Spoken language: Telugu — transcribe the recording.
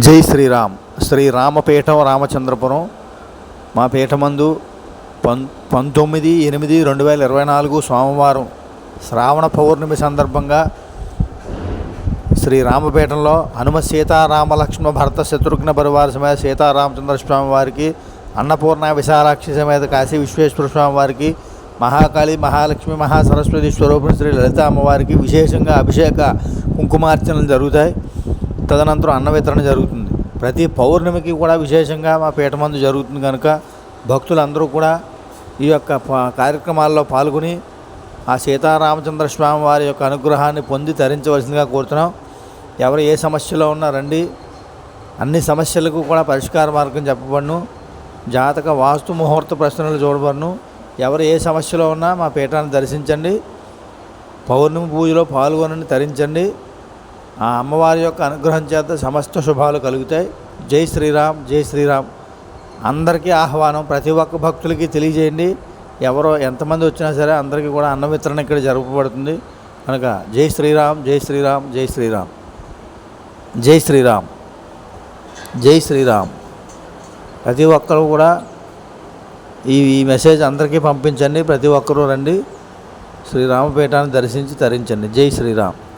జై శ్రీరామ్. శ్రీ రామపీఠం రామచంద్రపురం. మా పీఠమందు పం పంతొమ్మిది ఎనిమిది రెండు వేల ఇరవై నాలుగు సోమవారం శ్రావణ పౌర్ణమి సందర్భంగా శ్రీ రామపీఠంలో హనుమ సీతారామ లక్ష్మణ భరత శత్రుఘ్న పరివార సమేత సీతారామచంద్ర స్వామి వారికి అన్నపూర్ణ విశాలాక్షి సమేత కాశీ విశ్వేశ్వర స్వామి వారికి మహాకాళి మహాలక్ష్మి మహాసరస్వతి స్వరూపిణి శ్రీ లలిత అమ్మవారికి విశేషంగా అభిషేక కుంకుమార్చనలు జరుగుతాయి. తదనంతరం అన్న వితరణ జరుగుతుంది. ప్రతి పౌర్ణమికి కూడా విశేషంగా మా పీఠమందు జరుగుతుంది కనుక భక్తులందరూ కూడా ఈ యొక్క కార్యక్రమాల్లో పాల్గొని ఆ సీతారామచంద్ర స్వామి వారి యొక్క అనుగ్రహాన్ని పొంది తరించవలసిందిగా కోరుతున్నాం. ఎవరు ఏ సమస్యలో ఉన్నా రండి. అన్ని సమస్యలకు కూడా పరిష్కార మార్గం చెప్పబడును. జాతక వాస్తు ముహూర్త ప్రశ్నలు చూడబడును. ఎవరు ఏ సమస్యలో ఉన్నా మా పీఠాన్ని దర్శించండి. పౌర్ణమి పూజలో పాల్గొనని తరించండి. ఆ అమ్మవారి యొక్క అనుగ్రహం చేత సమస్త శుభాలు కలుగుతాయి. జై శ్రీరామ్ జై శ్రీరామ్. అందరికీ ఆహ్వానం ప్రతి ఒక్క భక్తులకి తెలియజేయండి. ఎవరో ఎంతమంది వచ్చినా సరే అందరికీ కూడా అన్న వితరణ ఇక్కడ జరపబడుతుంది. కనుక జై శ్రీరామ్ జై శ్రీరామ్ జై శ్రీరామ్. జై శ్రీరామ్. జై శ్రీరామ్. ప్రతి ఒక్కరు కూడా ఈ ఈ మెసేజ్ అందరికీ పంపించండి. ప్రతి ఒక్కరూ రండి. శ్రీరామపేటాన్ని దర్శించి తరించండి. జై శ్రీరామ్.